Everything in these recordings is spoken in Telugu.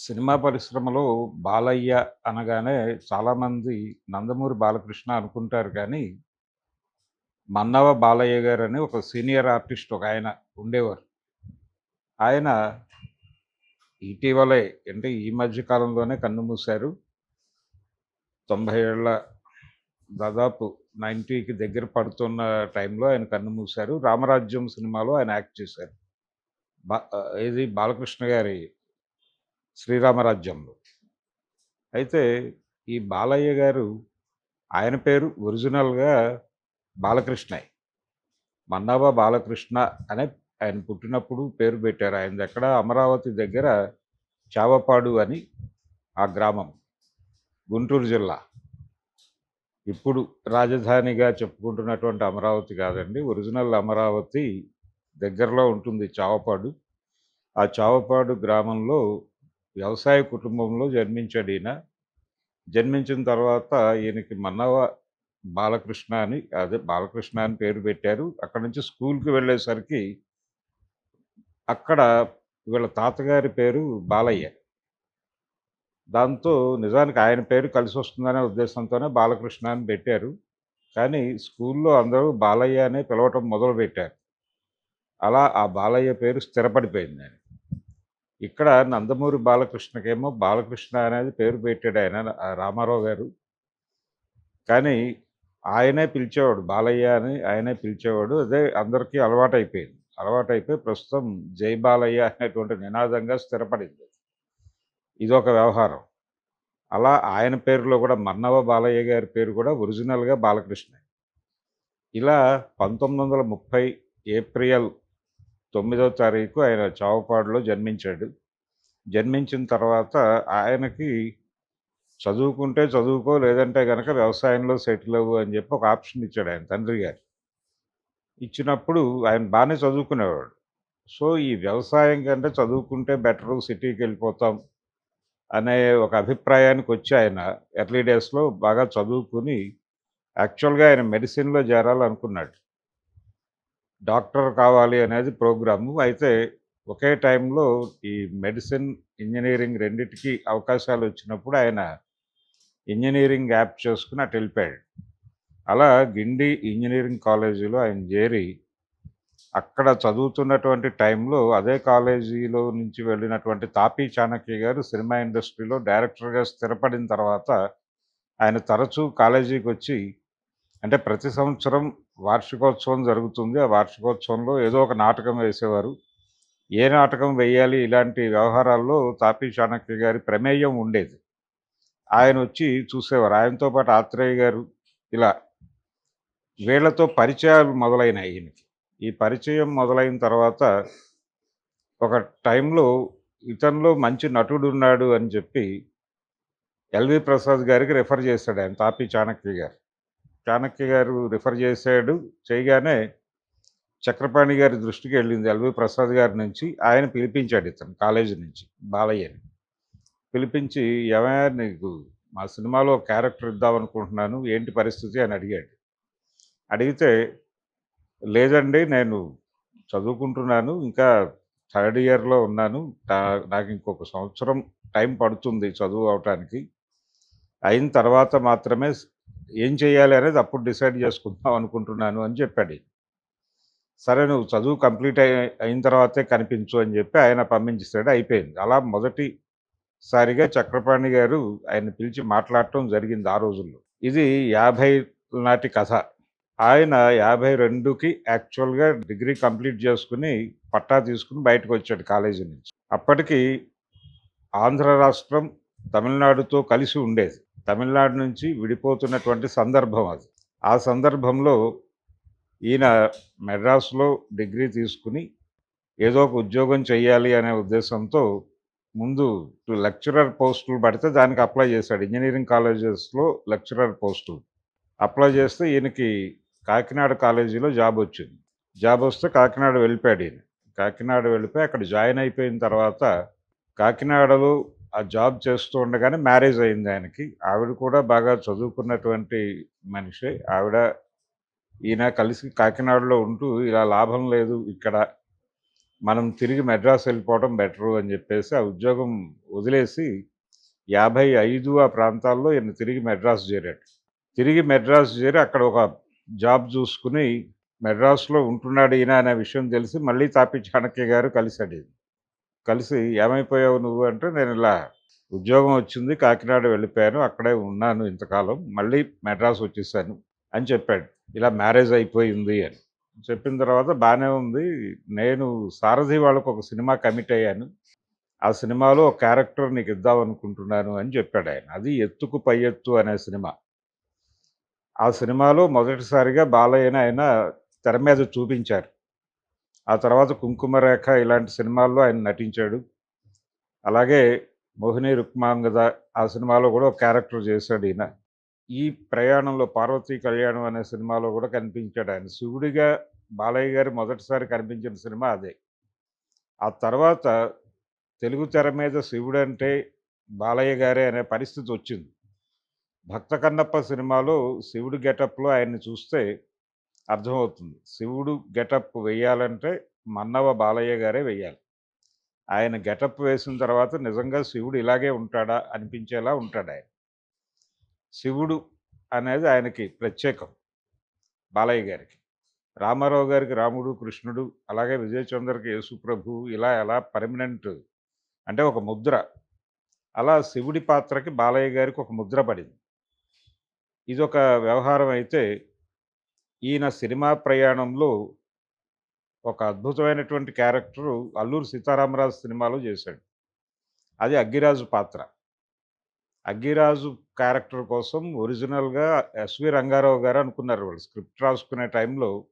సినిమా పరిశ్రమలో బాలయ్య అనగానే చాలామంది నందమూరి బాలకృష్ణ అనుకుంటారు కానీ, మన్నవ బాలయ్య గారని ఒక సీనియర్ ఆర్టిస్ట్ ఒక ఆయన ఉండేవారు. ఆయన ఇటీవలే అంటే ఈ మధ్య కాలంలోనే కన్నుమూశారు. తొంభై ఏళ్ళ దాదాపు 90కి దగ్గర పడుతున్న టైంలో ఆయన కన్నుమూశారు. 'రామరాజ్యం' సినిమాలో ఆయన యాక్ట్ చేశారు. బ ఇది బాలకృష్ణ గారి 'శ్రీరామరాజ్యంలో'. అయితే ఈ బాలయ్య గారు ఆయన పేరు ఒరిజినల్‌గా బాలకృష్ణయ్య మన్నాబా బాలకృష్ణ అనే ఆయన పుట్టినప్పుడు పేరు పెట్టారు. ఆయన ఎక్కడ అమరావతి దగ్గర చావపాడు అని ఆ గ్రామం. గుంటూరు జిల్లా. ఇప్పుడు రాజధానిగా చెప్పుకుంటున్నటువంటి అమరావతి కాదండి. ఒరిజినల్ అమరావతి దగ్గరలో ఉంటుంది చావపాడు. ఆ చావపాడు గ్రామంలో వ్యవసాయ కుటుంబంలో జన్మించాడు ఈయన. జన్మించిన తర్వాత ఈయనకి మన్నవ బాలకృష్ణ అని అదే బాలకృష్ణ అని పేరు పెట్టారు. అక్కడ నుంచి స్కూల్‌కి వెళ్ళేసరికి అక్కడ వీళ్ళ తాతగారి పేరు బాలయ్య. దాంతో నిజానికి ఆయన పేరు కలిసి వస్తుందనే ఉద్దేశంతోనే బాలకృష్ణ అని పెట్టారు. కానీ స్కూల్‌లో అందరూ బాలయ్య అనే పిలవటం మొదలుపెట్టారు. అలా ఆ బాలయ్య పేరు స్థిరపడిపోయింది ఆయనకి. ఇక్కడ నందమూరి బాలకృష్ణకేమో బాలకృష్ణ అనేది పేరు పెట్టాడు ఆయన రామారావు గారు. కానీ ఆయనే పిలిచేవాడు. బాలయ్య అని ఆయనే పిలిచేవాడు. అదే అందరికీ అలవాటైపోయింది. అలవాటైపోయి ప్రస్తుతం 'జై బాలయ్య' అనేటువంటి నినాదంగా స్థిరపడింది. ఇదొక వ్యవహారం. అలా ఆయన పేరులో కూడా మన్నవ బాలయ్య గారి పేరు కూడా ఒరిజినల్‌గా బాలకృష్ణ ఇలా 1930 ఏప్రిల్ తొమ్మిదో తారీఖు ఆయన చావుపాడులో జన్మించాడు. జన్మించిన తర్వాత ఆయనకి చదువుకుంటే చదువుకో లేదంటే కనుక వ్యవసాయంలో సెటిల్ అవ్వు అని చెప్పి ఒక ఆప్షన్ ఇచ్చాడు ఆయన తండ్రి గారు. ఇచ్చినప్పుడు ఆయన బాగానే చదువుకునేవాడు. సో, ఈ వ్యవసాయం కంటే చదువుకుంటే బెటరు సిటీకెళ్ళిపోతాం అనే ఒక అభిప్రాయానికి వచ్చి ఆయన ఎర్లీ డేస్‌లో బాగా చదువుకొని యాక్చువల్‌గా ఆయన మెడిసిన్‌లో చేరాలనుకున్నాడు. డాక్టర్ కావాలి అనేది ప్రోగ్రాము. అయితే ఒకే టైంలో ఈ మెడిసిన్, ఇంజినీరింగ్ రెండిటికి అవకాశాలొచ్చినప్పుడు ఆయన ఇంజనీరింగ్ యాప్ చేసుకుని అటు వెళ్ళిపోయాడు అలా గిండి ఇంజనీరింగ్ కాలేజీలో ఆయన చేరి అక్కడ చదువుతున్నటువంటి టైంలో అదే కాలేజీలో నుంచి వెళ్ళినటువంటి తాపీ చాణక్య గారు సినిమా ఇండస్ట్రీలో డైరెక్టర్‌గా స్థిరపడిన తర్వాత ఆయన తరచూ కాలేజీకొచ్చి అంటే ప్రతి సంవత్సరం వార్షికోత్సవం జరుగుతుంది. ఆ వార్షికోత్సవంలో ఏదో ఒక నాటకం వేసేవారు. ఏ నాటకం వేయాలి ఇలాంటి వ్యవహారాల్లో తాపీ చాణక్య గారి ప్రమేయం ఉండేది. ఆయన వచ్చి చూసేవారు. ఆయనతో పాటు ఆత్రేయ గారు ఇలా. వీళ్ళతో పరిచయాలు మొదలైనాయి ఈయనకి. ఈ పరిచయం మొదలైన తర్వాత ఒక టైంలో ఇతనిలో మంచి నటుడు ఉన్నాడు అని చెప్పి ఎల్‌వి ప్రసాద్ గారికి రిఫర్ చేశాడు ఆయన తాపీ చాణక్య గారు. చాణక్య గారు రిఫర్ చేశాడు. చేయగానే చక్రపాణి గారి దృష్టికి వెళ్ళింది ఎల్‌వి ప్రసాద్ గారి నుంచి. ఆయన పిలిపించాడు ఇతను కాలేజీ నుంచి బాలయ్యని. పిలిపించి "ఏమయ్య నీకు మా సినిమాలో క్యారెక్టర్ ఇద్దామనుకుంటున్నాను. ఏంటి పరిస్థితి?" అని అడిగాడు. అడిగితే లేదండి నేను చదువుకుంటున్నాను. ఇంకా థర్డ్ ఇయర్‌లో ఉన్నాను. నాకు ఇంకొక సంవత్సరం టైం పడుతుంది చదువు అవ్వటానికి. అయిన తర్వాత మాత్రమే ఏం చేయాలి అనేది అప్పుడు డిసైడ్ చేసుకుందాం అనుకుంటున్నాను అని చెప్పాడు. సరే నువ్వు చదువు కంప్లీట్ అయి అయిన తర్వాతే కనిపించు అని చెప్పి ఆయన పంపించేసాడు. అయిపోయింది. అలా మొదటిసారిగా చక్రపాణి గారు ఆయన పిలిచి మాట్లాడటం జరిగింది ఆ రోజుల్లో. ఇది 50 నాటి కథ. ఆయన 52కి యాక్చువల్‌గా డిగ్రీ కంప్లీట్ చేసుకుని పట్టా తీసుకొని బయటకొచ్చాడు కాలేజీ నుంచి. అప్పటికి ఆంధ్ర రాష్ట్రం తమిళనాడుతో కలిసి ఉండేది. తమిళనాడు నుంచి విడిపోతున్నటువంటి సందర్భం అది. ఆ సందర్భంలో ఈయన మెడ్రాస్‌లో డిగ్రీ తీసుకుని ఏదో ఒక ఉద్యోగం చెయ్యాలి అనే ఉద్దేశంతో ముందు లెక్చరర్ పోస్టులు పడితే దానికి అప్లై చేశాడు. ఇంజనీరింగ్ కాలేజెస్‌లో లెక్చరర్ పోస్టులు. అప్లై చేస్తే ఈయనకి కాకినాడ కాలేజీలో జాబ్ వచ్చింది జాబ్ వస్తే కాకినాడ వెళ్ళిపోయాడు ఈయన. కాకినాడ వెళ్ళిపోయి అక్కడ జాయిన్ అయిపోయిన తర్వాత కాకినాడలో ఆ జాబ్ చేస్తూ ఉండగానే మ్యారేజ్ అయింది ఆయనకి. ఆవిడ కూడా బాగా చదువుకున్నటువంటి మనిషే. ఆవిడ ఈయన కలిసి కాకినాడలో ఉంటూ ఇలా లాభం లేదు ఇక్కడ మనం తిరిగి మెడ్రాస్ వెళ్ళిపోవడం బెటరు అని చెప్పేసి ఆ ఉద్యోగం వదిలేసి యాభై ఐదు ఆ ప్రాంతాల్లో ఈయన తిరిగి మెడ్రాస్ చేరాడు తిరిగి మెడ్రాస్ చేరి అక్కడ ఒక జాబ్ చూసుకుని మెడ్రాస్లో ఉంటున్నాడు ఈయన అనే విషయం తెలిసి మళ్ళీ తాపి చాణక్య గారు కలిశాడు ఈయన. కలిసి ఏమైపోయావు నువ్వు అంటే నేను ఇలా ఉద్యోగం వచ్చింది కాకినాడ వెళ్ళిపోయాను అక్కడే ఉన్నాను ఇంతకాలం మళ్ళీ మెడ్రాస్ వచ్చేసాను అని చెప్పాడు. ఇలా మ్యారేజ్ అయిపోయింది అని. చెప్పిన తర్వాత బాగానే ఉంది. నేను సారథి వాళ్ళకు ఒక సినిమా కమిట్ అయ్యాను. ఆ సినిమాలో ఒక క్యారెక్టర్ నీకు ఇద్దాం అనుకుంటున్నాను అని చెప్పాడు ఆయన. అది ఎత్తుకు పై ఎత్తు అనే సినిమా. ఆ సినిమాలో మొదటిసారిగా బాలయ్యన ఆయన తెర మీద చూపించారు. ఆ తర్వాత కుంకుమరేఖ ఇలాంటి సినిమాల్లో ఆయన నటించాడు. అలాగే మోహిని రుక్మాంగద ఆ సినిమాలో కూడా ఒక క్యారెక్టర్ చేశాడు ఈయన. ఈ ప్రయాణంలో పార్వతీ కళ్యాణం అనే సినిమాలో కూడా కనిపించాడు ఆయన. శివుడిగా బాలయ్య గారు మొదటిసారి కనిపించిన సినిమా అదే. ఆ తర్వాత తెలుగు తెర మీద శివుడు అంటే బాలయ్య గారే అనే పరిస్థితి వచ్చింది. భక్త కన్నప్ప సినిమాలో శివుడు గెటప్లో ఆయన్ని చూస్తే అర్థమవుతుంది. శివుడు గెటప్ వేయాలంటే మన్నవ బాలయ్య గారే వేయాలి. ఆయన గెటప్ వేసిన తర్వాత నిజంగా శివుడు ఇలాగే ఉంటాడా అనిపించేలా ఉంటాడు ఆయన. శివుడు అనేది ఆయనకి ప్రత్యేకం బాలయ్య గారికి. రామారావు గారికి రాముడు కృష్ణుడు అలాగే విజయచంద్రకి యేసుప్రభు ఇలా ఎలా పర్మనెంట్ అంటే ఒక ముద్ర. అలా శివుడి పాత్రకి బాలయ్య గారికి ఒక ముద్ర పడింది. ఇది ఒక వ్యవహారం అయితే ఈయన సినిమా ప్రయాణంలో ఒక అద్భుతమైనటువంటి క్యారెక్టరు అల్లూరు సీతారామరాజు సినిమాలో చేశాడు. అది అగ్గిరాజు పాత్ర. అగ్గిరాజు క్యారెక్టర్ కోసం ఒరిజినల్గా ఎస్వి రంగారావు గారు అనుకున్నారు వాళ్ళు. స్క్రిప్ట్ రాసుకునే టైంలో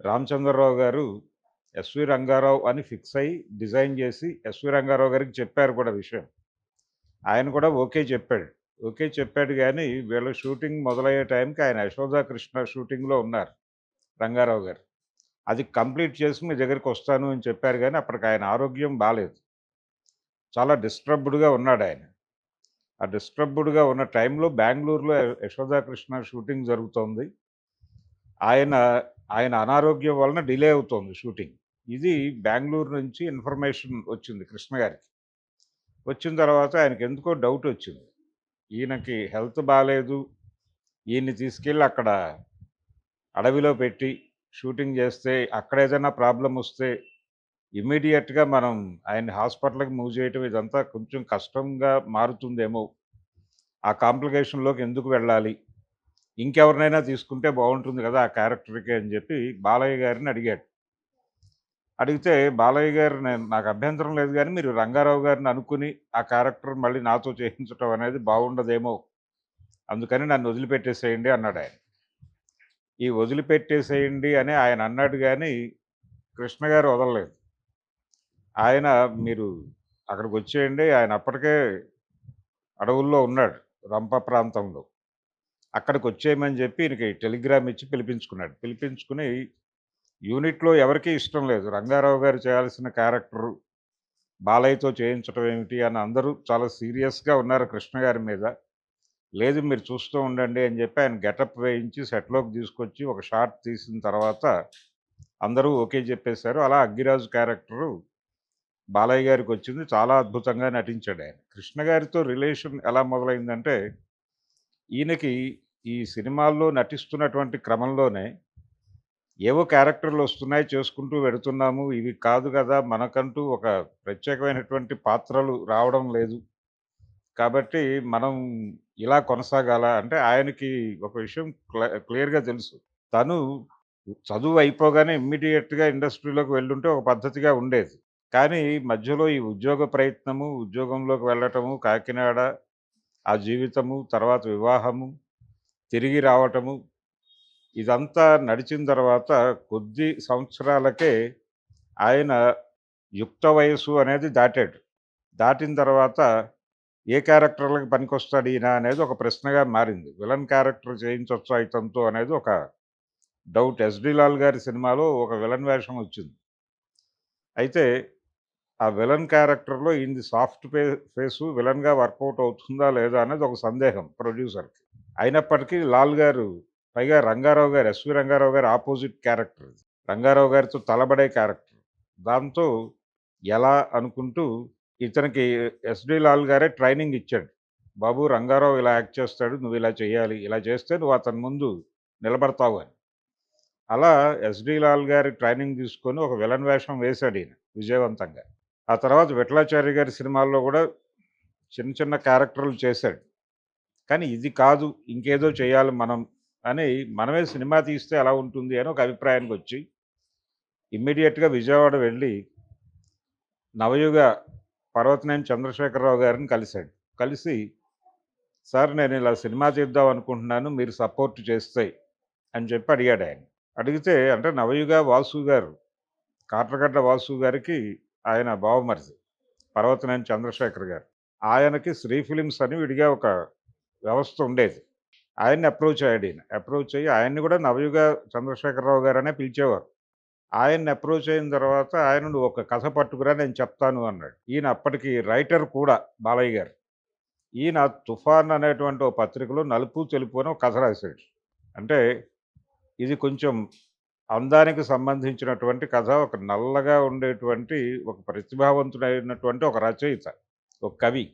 రామచంద్రరావు గారు ఎస్వి రంగారావు అని ఫిక్స్ అయ్యి డిజైన్ చేసి ఎస్వి రంగారావు గారికి చెప్పారు కూడా విషయం. ఆయన కూడా ఓకే చెప్పాడు. ఓకే చెప్పాడు కానీ వీళ్ళ షూటింగ్ మొదలయ్యే టైంకి ఆయన యశోదా కృష్ణ షూటింగ్లో ఉన్నారు రంగారావు గారు. అది కంప్లీట్ చేసి మీ దగ్గరికి వస్తాను అని చెప్పారు కానీ అప్పటికి ఆయన ఆరోగ్యం బాగాలేదు చాలా డిస్టర్బ్డ్గా ఉన్నాడు ఆయన. ఆ డిస్టర్బ్డ్గా ఉన్న టైంలో బెంగళూరులో యశోదా కృష్ణ షూటింగ్ జరుగుతోంది. ఆయన ఆయన అనారోగ్యం వలన డిలే అవుతోంది షూటింగ్. ఇది బెంగళూరు నుంచి ఇన్ఫర్మేషన్ వచ్చింది కృష్ణ గారికి. వచ్చిన తర్వాత ఆయనకి ఎందుకో డౌట్ వచ్చింది. ఈయనకి హెల్త్ బాగాలేదు ఈయన్ని తీసుకెళ్ళి అక్కడ అడవిలో పెట్టి షూటింగ్ చేస్తే అక్కడ ఏదైనా ప్రాబ్లం వస్తే ఇమ్మీడియట్గా మనం ఆయన హాస్పిటల్కి మూవ్ చేయటం ఇదంతా కొంచెం కష్టంగా మారుతుందేమో. ఆ కాంప్లికేషన్లోకి ఎందుకు వెళ్ళాలి? ఇంకెవరినైనా తీసుకుంటే బాగుంటుంది కదా ఆ క్యారెక్టర్కి అని చెప్పి బాలయ్య గారిని అడిగాడు. అడిగితే బాలయ్య గారు నేను నాకు అభ్యంతరం లేదు కానీ మీరు రంగారావు గారిని అనుకుని ఆ క్యారెక్టర్ మళ్ళీ నాతో చేయించడం అనేది బాగుండదేమో. అందుకని నన్ను వదిలిపెట్టేసేయండి అన్నాడు ఆయన. ఈ వదిలిపెట్టేసేయండి అని ఆయన అన్నాడు కానీ కృష్ణ గారు వదలలేదు. ఆయన మీరు అక్కడికి వచ్చేయండి ఆయన అప్పటికే అడవుల్లో ఉన్నాడు రంప ప్రాంతంలో. అక్కడికి వచ్చేయమని చెప్పి ఈయనకి టెలిగ్రామ్ ఇచ్చి పిలిపించుకున్నాడు. పిలిపించుకుని యూనిట్లో ఎవరికీ ఇష్టం లేదు. రంగారావు గారు చేయాల్సిన క్యారెక్టర్ బాలయ్యతో చేయించడం ఏమిటి అని అందరూ చాలా సీరియస్గా ఉన్నారు కృష్ణ గారి మీద. లేదు మీరు చూస్తూ ఉండండి అని చెప్పి ఆయన గెటప్ వేయించి సెట్లోకి తీసుకొచ్చి ఒక షార్ట్ తీసిన తర్వాత అందరూ ఓకే చెప్పేశారు. అలా అగ్గిరాజు క్యారెక్టరు బాలయ్య గారికి వచ్చింది. చాలా అద్భుతంగా నటించాడు ఆయన. కృష్ణ గారితో రిలేషన్ ఎలా మొదలైందంటే ఈయనకి ఈ సినిమాల్లో నటిస్తున్నటువంటి క్రమంలోనే ఏవో క్యారెక్టర్లు వస్తున్నాయి చేసుకుంటూ వెడుతున్నాము. ఇవి కాదు కదా! మనకంటూ ఒక ప్రత్యేకమైనటువంటి పాత్రలు రావడం లేదు. కాబట్టి మనం ఇలా కొనసాగాల అంటే ఆయనకి ఒక విషయం క్లియర్గా తెలుసు. తను చదువు అయిపోగానే ఇమ్మీడియట్గా ఇండస్ట్రీలోకి వెళ్ళుంటే ఒక పద్ధతిగా ఉండేది. కానీ మధ్యలో ఈ ఉద్యోగ ప్రయత్నము ఉద్యోగంలోకి వెళ్ళటము కాకినాడ ఆ జీవితము తర్వాత వివాహము తిరిగి రావటము ఇదంతా నడిచిన తర్వాత కొద్ది సంవత్సరాలకే ఆయన యుక్త వయసు అనేది దాటాడు. దాటిన తర్వాత ఏ క్యారెక్టర్లకు పనికొస్తాడు ఈయన అనేది ఒక ప్రశ్నగా మారింది. విలన్ క్యారెక్టర్ చేయించవచ్చు ఇతనితో అనేది ఒక డౌట్. ఎస్డి లాల్ గారి సినిమాలో ఒక విలన్ వేషం వచ్చింది. అయితే ఆ విలన్ క్యారెక్టర్లో ఈయనది సాఫ్ట్ ఫే ఫేసు విలన్గా వర్కౌట్ అవుతుందా లేదా అనేది ఒక సందేహం ప్రొడ్యూసర్కి. అయినప్పటికీ లాల్ గారు పైగా రంగారావు గారు ఎస్వి రంగారావు గారు ఆపోజిట్ క్యారెక్టర్ రంగారావు గారితో తలబడే క్యారెక్టర్ దాంతో ఎలా అనుకుంటూ ఇతనికి ఎస్‌డి లాల్ గారే ట్రైనింగ్ ఇచ్చాడు. బాబు రంగారావు ఇలా యాక్ట్ చేస్తాడు. నువ్వు ఇలా చేయాలి. ఇలా చేస్తే నువ్వు అతని ముందు నిలబడతావు అని. అలా ఎస్‌డి లాల్ గారి ట్రైనింగ్ తీసుకొని ఒక విలన్ వేషం వేశాడు ఈయన విజయవంతంగా. ఆ తర్వాత విఠలాచార్య గారి సినిమాల్లో కూడా చిన్న చిన్న క్యారెక్టర్‌లు చేశాడు. కానీ ఇది కాదు ఇంకేదో చేయాలి మనం అని మనమే సినిమా తీస్తే ఎలా ఉంటుంది అని ఒక అభిప్రాయానికి వచ్చి ఇమ్మీడియట్గా విజయవాడ వెళ్ళి నవయుగ పర్వతనేని చంద్రశేఖరరావు గారిని కలిశాడు కలిసి సార్ నేను ఇలా సినిమా తీద్దాం అనుకుంటున్నాను. మీరు సపోర్ట్ చేస్తే అని చెప్పి అడిగాడాయన. అడిగితే అంటే నవయుగ వాసు గారు కాట్రగడ్డ వాసు గారికి ఆయన బావమరిది. పర్వతనేని చంద్రశేఖర్ గారు. ఆయనకి శ్రీ ఫిలిమ్స్ అని విడిగా ఒక వ్యవస్థ ఉండేది. ఆయన్ని అప్రోచ్ అయ్యాడు ఈయన. అప్రోచ్ అయ్యి ఆయన్ని కూడా నవయుగ చంద్రశేఖరరావు గారనే పిలిచేవారు. ఆయన్ని అప్రోచ్ అయిన తర్వాత ఆయన "నువ్వు ఒక కథ పట్టుకురా నేను చెప్తాను" అన్నాడు. ఈయన అప్పటికి రైటర్ కూడా బాలయ్య గారు. ఈయన 'తుఫాన్' అనేటువంటి ఓ పత్రికలో నలుపు, తెలుపు అని ఒక కథ రాశాడు అంటే ఇది కొంచెం అందానికి సంబంధించినటువంటి కథ. ఒక నల్లగా ఉండేటువంటి ఒక ప్రతిభావంతుడైనటువంటి ఒక రచయిత. ఒక కవి.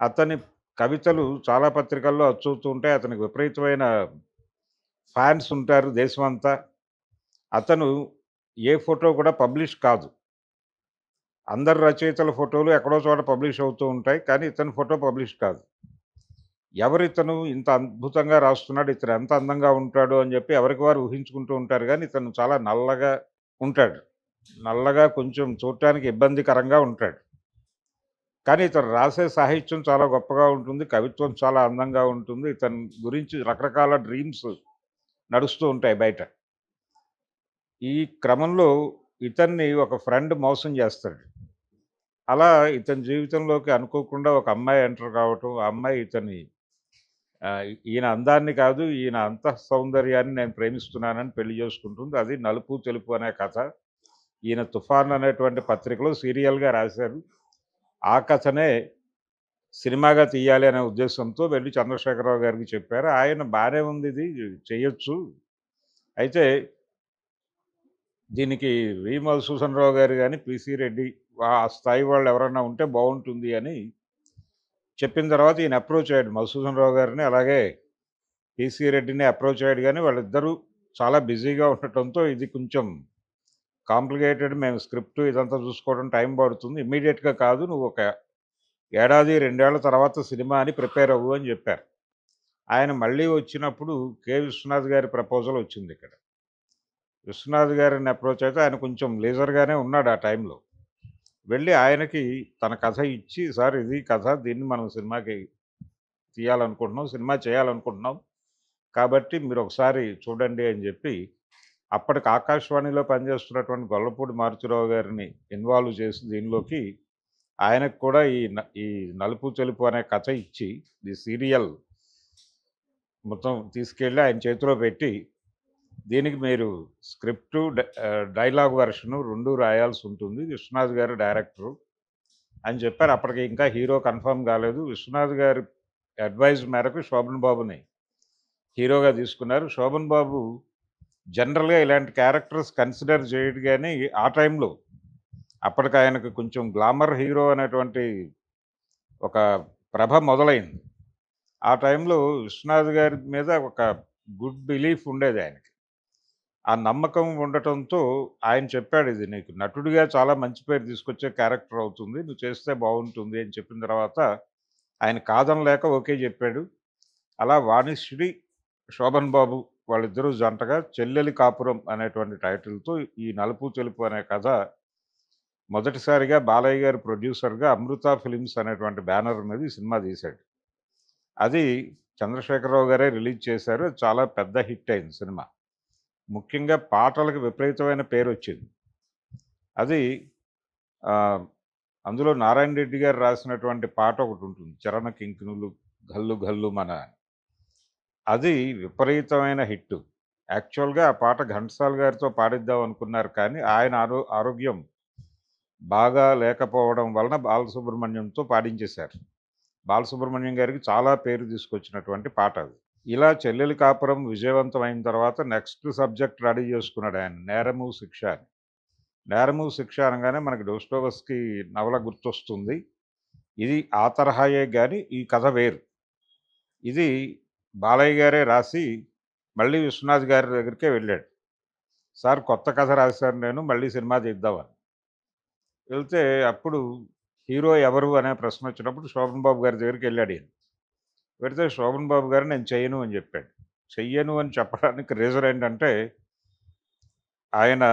అతని కవితలు చాలా పత్రికల్లో అచ్చవుతూ ఉంటాయి. అతనికి విపరీతమైన ఫ్యాన్స్ ఉంటారు దేశమంతా. అతను ఏ ఫోటో కూడా పబ్లిష్ కాదు. అందరు రచయితల ఫోటోలు ఎక్కడో చోట పబ్లిష్ అవుతూ ఉంటాయి. కానీ ఇతని ఫోటో పబ్లిష్ కాదు. ఎవరితను ఇంత అద్భుతంగా రాస్తున్నాడు, ఇతను ఎంత అందంగా ఉంటాడు అని చెప్పి ఎవరికి వారు ఊహించుకుంటూ ఉంటారు కానీ ఇతను చాలా నల్లగా ఉంటాడు. నల్లగా కొంచెం చూడటానికి ఇబ్బందికరంగా ఉంటాడు. కానీ ఇతను రాసే సాహిత్యం చాలా గొప్పగా ఉంటుంది. కవిత్వం చాలా అందంగా ఉంటుంది. ఇతని గురించి రకరకాల డ్రీమ్స్ నడుస్తూ ఉంటాయి బయట. ఈ క్రమంలో ఇతన్ని ఒక ఫ్రెండ్ మోసం చేస్తాడు. అలా ఇతని జీవితంలోకి అనుకోకుండా ఒక అమ్మాయి ఎంటర్ కావటం, ఆ అమ్మాయి ఇతని ఈయన అందాన్ని కాదు, ఈయన అంతః సౌందర్యాన్ని నేను ప్రేమిస్తున్నానని పెళ్ళి చేసుకుంటుంది. అది 'నలుపు తెలుపు' అనే కథ. ఈయన 'తుఫాన్' అనేటువంటి పత్రికలో సీరియల్‌గా రాశారు. ఆ కథనే సినిమాగా తీయాలి అనే ఉద్దేశంతో వెళ్ళి చంద్రశేఖరరావు గారికి చెప్పారు. ఆయన బాగానే ఉంది ఇది చెయ్యొచ్చు. అయితే దీనికి వి. మధుసూదనరావు గారు కానీ పీసీ రెడ్డి ఆ స్థాయి వాళ్ళు ఎవరైనా ఉంటే బాగుంటుంది అని చెప్పిన తర్వాత ఈయన అప్రోచ్ అయ్యాడు మధుసూదనరావు గారిని. అలాగే పీసీ రెడ్డిని అప్రోచ్ అయ్యాడు కానీ వాళ్ళిద్దరూ చాలా బిజీగా ఉండటంతో ఇది కొంచెం కాంప్లికేటెడ్. మేము స్క్రిప్ట్ ఇదంతా చూసుకోవడం టైం పడుతుంది. ఇమ్మీడియేట్‌గా కాదు. నువ్వు ఒక ఏడాది, రెండేళ్ళ తర్వాత సినిమా అని ప్రిపేర్ అవ్వు అని చెప్పారు. ఆయన మళ్ళీ వచ్చినప్పుడు కె. విశ్వనాథ్ గారి ప్రపోజల్ వచ్చింది ఇక్కడ విశ్వనాథ్ గారిని అప్రోచ్ అయితే ఆయన కొంచెం లీజర్‌గానే ఉన్నాడు ఆ టైంలో. వెళ్ళి ఆయనకి తన కథ ఇచ్చి, సార్ ఇది కథ దీన్ని మనం సినిమాకి తీయాలనుకుంటున్నాం. సినిమా చేయాలనుకుంటున్నాం. కాబట్టి మీరు ఒకసారి చూడండి అని చెప్పి అప్పటికి ఆకాశవాణిలో పనిచేస్తున్నటువంటి గొల్లపూడి మారుతిరావు గారిని ఇన్వాల్వ్ చేసి దీనిలోకి ఆయనకు కూడా ఈ ఈ 'నలుపు తెలుపు' అనే కథ ఇచ్చి ఈ సీరియల్ మొత్తం తీసుకెళ్ళి ఆయన చేతిలో పెట్టి దీనికి మీరు స్క్రిప్టు డైలాగ్ వెర్షను రెండు రాయాల్సి ఉంటుంది. విశ్వనాథ్ గారు డైరెక్టరు అని చెప్పారు. అప్పటికి ఇంకా హీరో కన్ఫర్మ్ కాలేదు. విశ్వనాథ్ గారి అడ్వైజ్ మేరకు శోభన్ బాబుని హీరోగా తీసుకున్నారు. శోభన్ బాబు జనరల్‌గా ఇలాంటి క్యారెక్టర్స్ కన్సిడర్ చేయడు కానీ ఆ టైంలో అప్పటికి ఆయనకు కొంచెం గ్లామర్ హీరో అనేటువంటి ఒక ప్రభ మొదలైంది. ఆ టైంలో విశ్వనాథ్ గారి మీద ఒక గుడ్ బిలీఫ్ ఉండేది ఆయనకి. ఆ నమ్మకం ఉండటంతో ఆయన చెప్పాడు ఇది నీకు నటుడిగా చాలా మంచి పేరు తీసుకొచ్చే క్యారెక్టర్ అవుతుంది. నువ్వు చేస్తే బాగుంటుంది అని చెప్పిన తర్వాత ఆయన కాదనలేక ఓకే చెప్పాడు. అలా వాణిశ్రీ, శోభన్ బాబు వాళ్ళిద్దరూ జంటగా 'చెల్లెలి కాపురం' అనేటువంటి టైటిల్‌తో ఈ 'నలుపు తెలుపు' అనే కథ మొదటిసారిగా బాలయ్య గారు ప్రొడ్యూసర్‌గా అమృత ఫిల్మ్స్ అనేటువంటి బ్యానర్ మీద ఈ సినిమా తీశాడు. అది చంద్రశేఖరరావు గారే రిలీజ్ చేశారు. చాలా పెద్ద హిట్ అయింది సినిమా. ముఖ్యంగా పాటలకు విపరీతమైన పేరు వచ్చింది అది అందులో నారాయణ రెడ్డి గారు రాసినటువంటి పాట ఒకటి ఉంటుంది 'చరణ కింకినులు గల్లు గల్లు మన అని. అది విపరీతమైన హిట్టు. యాక్చువల్‌గా ఆ పాట ఘంటసాల గారితో పాడిద్దాం అనుకున్నారు కానీ ఆయన ఆరో ఆరోగ్యం బాగా లేకపోవడం వలన బాలసుబ్రహ్మణ్యంతో పాడించేశారు. బాలసుబ్రహ్మణ్యం గారికి చాలా పేరు తీసుకొచ్చినటువంటి పాట అది. ఇలా 'చెల్లెలి కాపురం' విజయవంతమైన తర్వాత నెక్స్ట్ సబ్జెక్ట్ రెడీ చేసుకున్నాడు ఆయన 'నేరము శిక్ష' అని. నేరము శిక్ష అనగానే మనకి డోస్టోవస్కీ నవల గుర్తొస్తుంది. ఇది ఆ తరహాయే గాని, ఈ కథ వేరు. ఇది బాలయ్య గారే రాసి, మళ్ళీ విశ్వనాథ్ గారి దగ్గరికే వెళ్ళాడు. సార్ కొత్త కథ రాశాను నేను మళ్ళీ సినిమా తీద్దామని. వెళ్తే అప్పుడు హీరో ఎవరు అనే ప్రశ్న వచ్చినప్పుడు శోభన్ బాబు గారి దగ్గరికెళ్ళాడు ఈయన. వెడితే శోభన్ బాబు గారు నేను చెయ్యను అని చెప్పాడు. చెయ్యను అని చెప్పడానికి రీజన్ ఏంటంటే ఆయన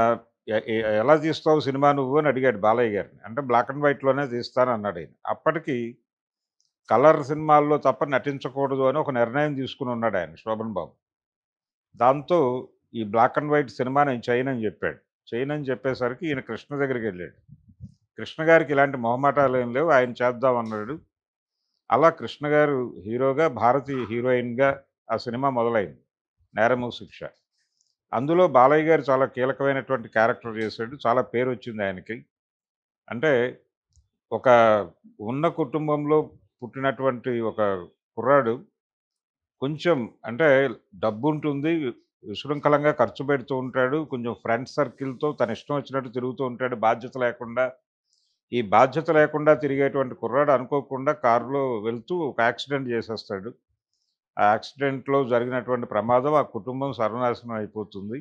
ఎలా తీస్తావు సినిమా నువ్వు అని అడిగాడు బాలయ్య గారిని. అంటే బ్లాక్ అండ్ వైట్‌లోనే తీస్తానన్నాడు ఆయన. అప్పటికి కలర్ సినిమాల్లో తప్ప నటించకూడదు అని ఒక నిర్ణయం తీసుకుని ఉన్నాడు ఆయన శోభన్ బాబు. దాంతో ఈ బ్లాక్ అండ్ వైట్ సినిమా నేను చేయనని చెప్పాడు. చేయనని చెప్పేసరికి ఈయన కృష్ణ దగ్గరికి వెళ్ళాడు కృష్ణ గారికి ఇలాంటి మొహమాటాలు ఏం లేవు. ఆయన చేద్దాం అన్నాడు. అలా కృష్ణ గారు హీరోగా, భారతి హీరోయిన్‌గా ఆ సినిమా మొదలైంది. 'నేరము శిక్ష'. అందులో బాలయ్య గారు చాలా కీలకమైనటువంటి క్యారెక్టర్ చేశాడు. చాలా పేరు వచ్చింది ఆయనకి. అంటే ఒక ఉన్న కుటుంబంలో పుట్టినటువంటి ఒక కుర్రాడు కొంచెం అంటే డబ్బు ఉంటుంది విశృంఖలంగా ఖర్చు పెడుతూ ఉంటాడు. కొంచెం ఫ్రెండ్ సర్కిల్‌తో తన ఇష్టం వచ్చినట్టు తిరుగుతూ ఉంటాడు బాధ్యత లేకుండా. ఈ బాధ్యత లేకుండా తిరిగేటువంటి కుర్రాడు అనుకోకుండా కారులో వెళ్తూ ఒక యాక్సిడెంట్ చేసేస్తాడు. ఆ యాక్సిడెంట్‌లో జరిగినటువంటి ప్రమాదం ఆ కుటుంబం సర్వనాశనం అయిపోతుంది.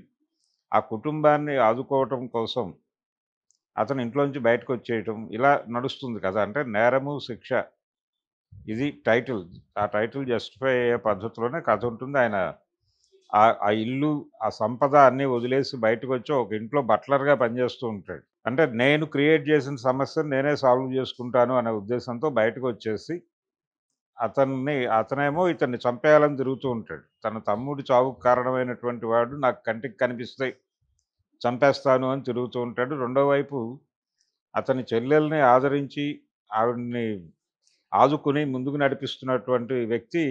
ఆ కుటుంబాన్ని ఆదుకోవటం కోసం అతను ఇంట్లోంచి బయటకు వచ్చేయటం ఇలా నడుస్తుంది కదా అంటే 'నేరము శిక్ష' ఇది టైటిల్. ఆ టైటిల్ జస్టిఫై అయ్యే పద్ధతిలోనే కథ ఉంటుంది. ఆయన ఆ ఇల్లు, ఆ సంపద అన్నీ వదిలేసి బయటకు వచ్చి ఒక ఇంట్లో బట్లర్‌గా పనిచేస్తూ ఉంటాడు. అంటే నేను క్రియేట్ చేసిన సమస్యను నేనే సాల్వ్ చేసుకుంటాను అనే ఉద్దేశంతో బయటకు వచ్చేసి అతన్ని అతనేమో ఇతన్ని చంపేయాలని తిరుగుతూ ఉంటాడు. తన తమ్ముడు చావుకు కారణమైనటువంటి వాడు నాకు కంటికి కనిపిస్తే చంపేస్తాను అని తిరుగుతూ ఉంటాడు. రెండో వైపు అతని చెల్లెల్ని ఆదరించి ఆవిడ్ని ఆదుకుని ముందుకు నడిపిస్తున్నటువంటి వ్యక్తి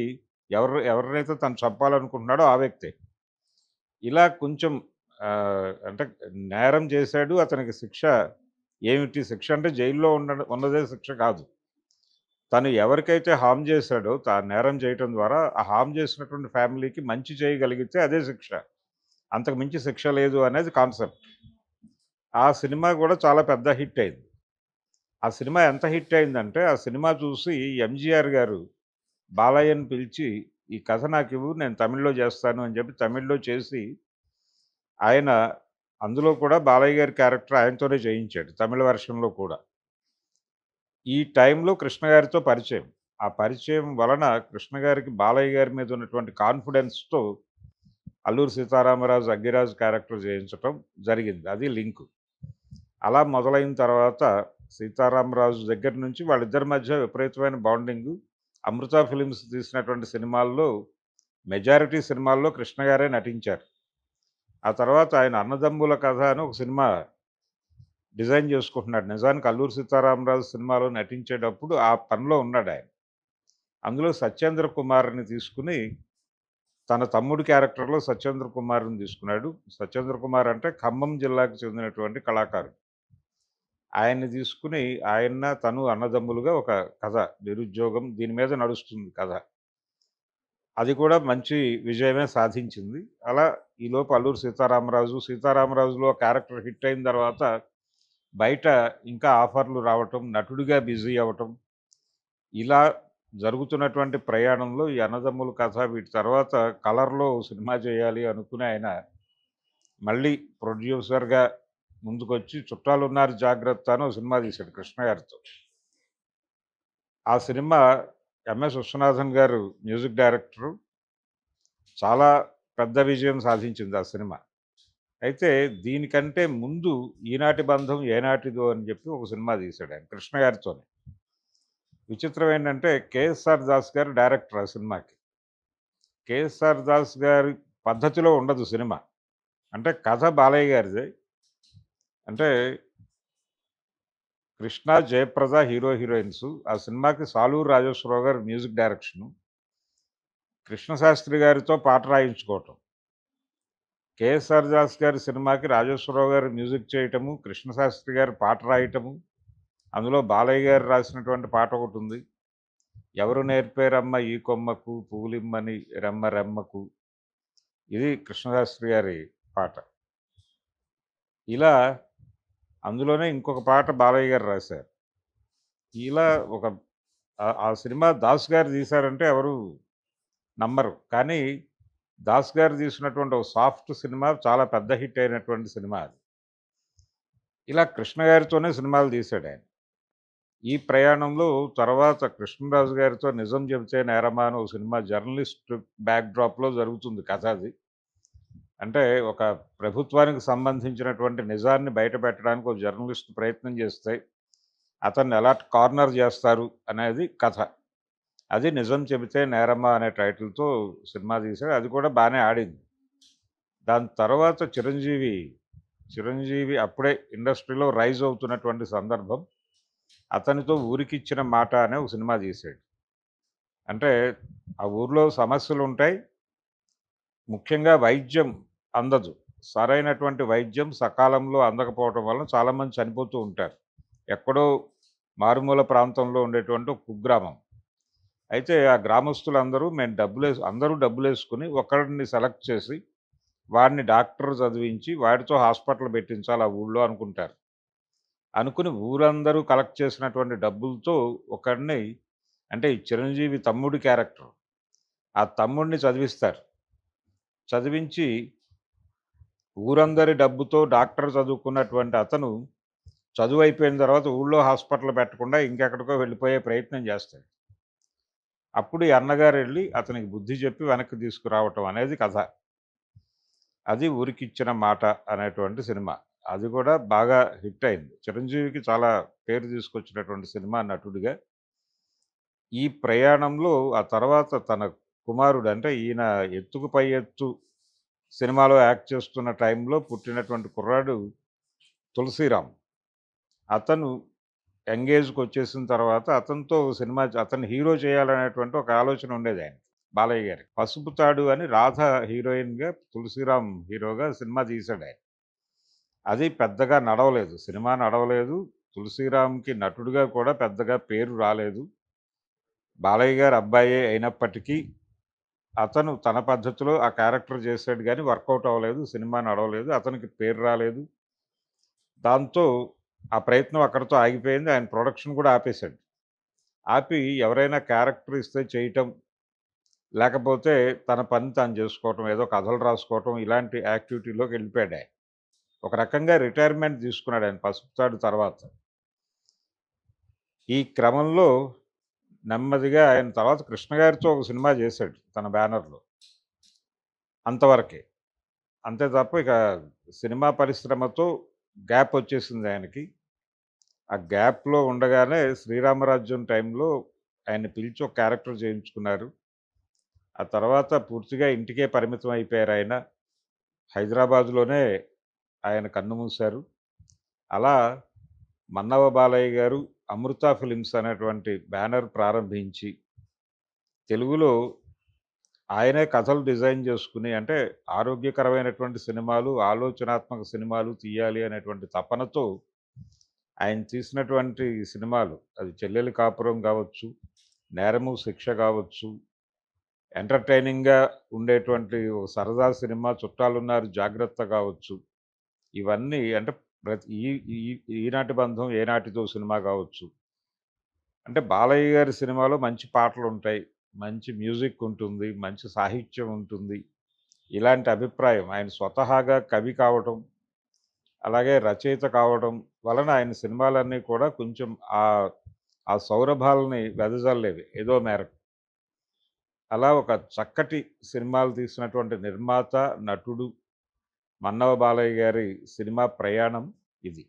ఎవరు ఎవరినైతే తను చంపాలనుకుంటున్నాడో ఆ వ్యక్తే. ఇలా కొంచెం అంటే నేరం చేశాడు. అతనికి శిక్ష ఏమిటి? శిక్ష అంటే జైల్లో ఉన్న ఉన్నదే శిక్ష కాదు. తను ఎవరికైతే హామ్ చేశాడో తా నేరం చేయటం ద్వారా ఆ హామ్ చేసినటువంటి ఫ్యామిలీకి మంచి చేయగలిగితే అదే శిక్ష. అంతకు మించి శిక్ష లేదు అనేది కాన్సెప్ట్. ఆ సినిమా కూడా చాలా పెద్ద హిట్ అయింది. ఆ సినిమా ఎంత హిట్ అయిందంటే ఆ సినిమా చూసి ఎంజీఆర్ గారు బాలయ్యను పిలిచి ఈ కథ నాకు ఇవ్వు నేను తమిళ్‌లో చేస్తాను అని చెప్పి తమిళ్‌లో చేసి ఆయన అందులో కూడా బాలయ్య గారి క్యారెక్టర్ ఆయనతోనే చేయించాడు. తమిళ వెర్షన్‌లో కూడా. ఈ టైంలో కృష్ణ గారితో పరిచయం. ఆ పరిచయం వలన కృష్ణ గారికి బాలయ్య గారి మీద ఉన్నటువంటి కాన్ఫిడెన్స్‌తో అల్లూరి సీతారామరాజు, అగ్గిరాజు క్యారెక్టర్ చేయించటం జరిగింది. అది లింకు. అలా మొదలైన తర్వాత సీతారామరాజు దగ్గర నుంచి వాళ్ళిద్దరి మధ్య విపరీతమైన బాండింగు. అమృత ఫిలిమ్స్ తీసినటువంటి సినిమాల్లో మెజారిటీ సినిమాల్లో కృష్ణ గారే నటించారు. ఆ తర్వాత ఆయన 'అన్నదమ్ముల కథ' అని ఒక సినిమా డిజైన్ చేసుకుంటున్నాడు. నిజానికి అల్లూరు సీతారామరాజు సినిమాలో నటించేటప్పుడు ఆ పనిలో ఉన్నాడాయన. అందులో సత్యేంద్ర కుమార్‌ని తీసుకుని తన తమ్ముడు క్యారెక్టర్‌లో సత్యేంద్ర కుమార్‌ని తీసుకున్నాడు. సత్యేంద్ర కుమార్ అంటే ఖమ్మం జిల్లాకు చెందినటువంటి కళాకారుడు. ఆయన్ని తీసుకుని ఆయన, తను అన్నదమ్ములుగా ఒక కథ నిరుద్యోగం దీని మీద నడుస్తుంది కథ. అది కూడా మంచి విజయమే సాధించింది. అలా ఈలోపు అల్లూరు సీతారామరాజు, సీతారామరాజులో క్యారెక్టర్ హిట్ అయిన తర్వాత బయట ఇంకా ఆఫర్‌లు రావటం, నటుడిగా బిజీ అవ్వటం. ఇలా జరుగుతున్నటువంటి ప్రయాణంలో ఈ అన్నదమ్ముల కథ వీటి తర్వాత కలర్‌లో సినిమా చేయాలి అనుకుని ఆయన మళ్ళీ ప్రొడ్యూసర్‌గా ముందుకొచ్చి 'చుట్టాలున్నారు జాగ్రత్త' అని ఒక సినిమా తీశాడు కృష్ణ గారితో. ఆ సినిమా ఎంఎస్ విశ్వనాథన్ గారు మ్యూజిక్ డైరెక్టరు. చాలా పెద్ద విజయం సాధించింది ఆ సినిమా. అయితే దీనికంటే ముందు 'ఈనాటి బంధం ఏనాటిదో' అని చెప్పి ఒక సినిమా తీశాడు ఆయన కృష్ణ గారితోనే. విచిత్రం ఏంటంటే కేఎస్ఆర్ దాస్ గారు డైరెక్టర్ ఆ సినిమాకి. కేఎస్ఆర్ దాస్ గారి పద్ధతిలో ఉండదు సినిమా. అంటే కథ బాలయ్య గారిదే. అంటే కృష్ణ, జయప్రద హీరో, హీరోయిన్స్. ఆ సినిమాకి సాలూరు రాజేశ్వరరావు గారు మ్యూజిక్ డైరెక్షను. కృష్ణశాస్త్రి గారితో పాట రాయించుకోవటం. కేఎస్ఆర్ దాస్ గారి సినిమాకి రాజేశ్వరరావు గారు మ్యూజిక్ చేయటము, కృష్ణశాస్త్రి గారు పాట రాయటము. అందులో బాలయ్య గారు రాసినటువంటి పాట ఒకటి ఉంది ఎవరు నేర్పేరమ్మ ఈ కొమ్మకు పువ్వులిమ్మని రెమ్మ రెమ్మకు. ఇది కృష్ణశాస్త్రి గారి పాట. ఇలా అందులోనే ఇంకొక పాట బాలయ్య గారు రాశారు. ఇలా ఒక ఆ సినిమా దాస్ గారు తీశారంటే ఎవరు నమ్మరు. కానీ దాస్ గారు తీసినటువంటి ఒక సాఫ్ట్ సినిమా చాలా పెద్ద హిట్ అయినటువంటి సినిమా అది. ఇలా కృష్ణ గారితోనే సినిమాలు తీశాడాయన. ఈ ప్రయాణంలో తర్వాత కృష్ణరాజు గారితో 'నిజం చెబితే నేరమా' అని ఒక సినిమా జర్నలిస్ట్ బ్యాక్‌డ్రాప్‌లో జరుగుతుంది కథ అది. అంటే ఒక ప్రభుత్వానికి సంబంధించినటువంటి నిజాన్ని బయటపెట్టడానికి ఒక జర్నలిస్ట్ ప్రయత్నం చేస్తే, అతన్ని ఎలా కార్నర్ చేస్తారు అనేది కథ. అది 'నిజం చెబితే నేరమ్మ అనే టైటిల్‌తో సినిమా తీశాడు. అది కూడా బాగానే ఆడింది. దాని తర్వాత చిరంజీవి, చిరంజీవి అప్పుడే ఇండస్ట్రీలో రైజ్ అవుతున్నటువంటి సందర్భం. అతనితో 'ఊరికిచ్చిన మాట' అనే ఒక సినిమా తీశాడు. అంటే ఆ ఊర్లో సమస్యలు ఉంటాయి ముఖ్యంగా వైద్యం అందదు. సరైనటువంటి వైద్యం సకాలంలో అందకపోవటం వలన చాలామంది చనిపోతూ ఉంటారు. ఎక్కడో మారుమూల ప్రాంతంలో ఉండేటువంటి ఒక కుగ్రామం. అయితే ఆ గ్రామస్తులందరూ మేము డబ్బులు అందరూ డబ్బులు వేసుకుని ఒకరిని సెలెక్ట్ చేసి, వాడిని డాక్టర్ చదివించి, వాడితో హాస్పిటల్ పెట్టించాలి ఆ ఊళ్ళో అనుకుంటారు. అనుకుని ఊరందరూ కలెక్ట్ చేసినటువంటి డబ్బులతో ఒకడిని అంటే చిరంజీవి తమ్ముడి క్యారెక్టర్. ఆ తమ్ముడిని చదివిస్తారు. చదివించి ఊరందరి డబ్బుతో డాక్టర్ చదువుకున్నటువంటి అతను చదువు అయిపోయిన తర్వాత ఊళ్ళో హాస్పిటల్ పెట్టకుండా ఇంకెక్కడికో వెళ్ళిపోయే ప్రయత్నం చేస్తాడు. అప్పుడు ఈ అన్నగారెళ్ళి అతనికి బుద్ధి చెప్పి వెనక్కి తీసుకురావటం అనేది కథ. అది 'ఊరికిచ్చిన మాట' అనేటువంటి సినిమా. అది కూడా బాగా హిట్ అయింది. చిరంజీవికి చాలా పేరు తీసుకొచ్చినటువంటి సినిమా నటుడిగా. ఈ ప్రయాణంలో ఆ తర్వాత తన కుమారుడు అంటే ఈయన 'ఎత్తుకు పై ఎత్తు' సినిమాలో యాక్ట్ చేస్తున్న టైంలో పుట్టినటువంటి కుర్రాడు తులసీరామ్. అతను ఎంగేజ్కి వచ్చేసిన తర్వాత అతనితో సినిమా అతను హీరో చేయాలనేటువంటి ఒక ఆలోచన ఉండేది ఆయన బాలయ్య గారి 'పసుపు తాడు' అని రాధ హీరోయిన్‌గా, తులసీరామ్ హీరోగా సినిమా తీశాడాయన. అది పెద్దగా నడవలేదు. సినిమా నడవలేదు. తులసీరామ్‌కి నటుడిగా కూడా పెద్దగా పేరు రాలేదు. బాలయ్య గారు అబ్బాయే అయినప్పటికీ, అతను తన పద్ధతిలో ఆ క్యారెక్టర్ చేశాడు కానీ వర్కౌట్ అవ్వలేదు. సినిమా నడవలేదు. అతనికి పేరు రాలేదు. దాంతో ఆ ప్రయత్నం అక్కడితో ఆగిపోయింది. ఆయన ప్రొడక్షన్ కూడా ఆపేశాడు. ఆపి ఎవరైనా క్యారెక్టర్ ఇస్తే చేయటం, లేకపోతే తన పని తాను చేసుకోవటం, ఏదో కథలు రాసుకోవటం ఇలాంటి యాక్టివిటీలోకి వెళ్ళిపోయాడాయన. ఒక రకంగా రిటైర్మెంట్ తీసుకున్నాడాయన ఆయన పసుపుతాడు తర్వాత. ఈ క్రమంలో నెమ్మదిగా ఆయన తర్వాత కృష్ణ గారితో ఒక సినిమా చేశాడు తన బ్యానర్‌లో. అంతవరకే. అంతే తప్ప ఇక సినిమా పరిశ్రమతో గ్యాప్ వచ్చేసింది ఆయనకి. ఆ గ్యాప్‌లో ఉండగానే 'శ్రీరామరాజ్యం' టైంలో ఆయన్ని పిలిచి ఒక క్యారెక్టర్ చేయించుకున్నారు. ఆ తర్వాత పూర్తిగా ఇంటికే పరిమితం అయిపోయారు ఆయన హైదరాబాద్‌లోనే ఆయన కన్నుమూశారు. అలా మన్నవ బాలయ్య గారు 'అమృత ఫిలిమ్స్ అనేటువంటి బ్యానర్ ప్రారంభించి, తెలుగులో ఆయనే కథలు డిజైన్ చేసుకుని అంటే ఆరోగ్యకరమైనటువంటి సినిమాలు, ఆలోచనాత్మక సినిమాలు తీయాలి అనేటువంటి తపనతో ఆయన తీసినటువంటి సినిమాలు అది 'చెల్లెలి కాపురం' కావచ్చు, 'నేరము శిక్ష' కావచ్చు, ఎంటర్‌టైనింగ్‌గా ఉండేటువంటి సరదా సినిమా 'చుట్టాలున్నారు జాగ్రత్త' కావచ్చు. ఇవన్నీ అంటే ప్రతి ఈ ఈ ఈనాటి బంధం ఏనాటితో సినిమా కావచ్చు. అంటే బాలయ్య గారి సినిమాలో మంచి పాటలు ఉంటాయి మంచి మ్యూజిక్ ఉంటుంది. మంచి సాహిత్యం ఉంటుంది. ఇలాంటి అభిప్రాయం ఆయన స్వతహాగా కవి కావటం, అలాగే రచయిత కావడం వలన ఆయన సినిమాలన్నీ కూడా కొంచెం ఆ ఆ సౌరభాలని వెదజల్లేవి ఏదో మేరకు. అలా ఒక చక్కటి సినిమాలు తీసినటువంటి నిర్మాత, నటుడు మన్నవ బాలయ్య గారి సినిమా ప్రయాణం ఇది.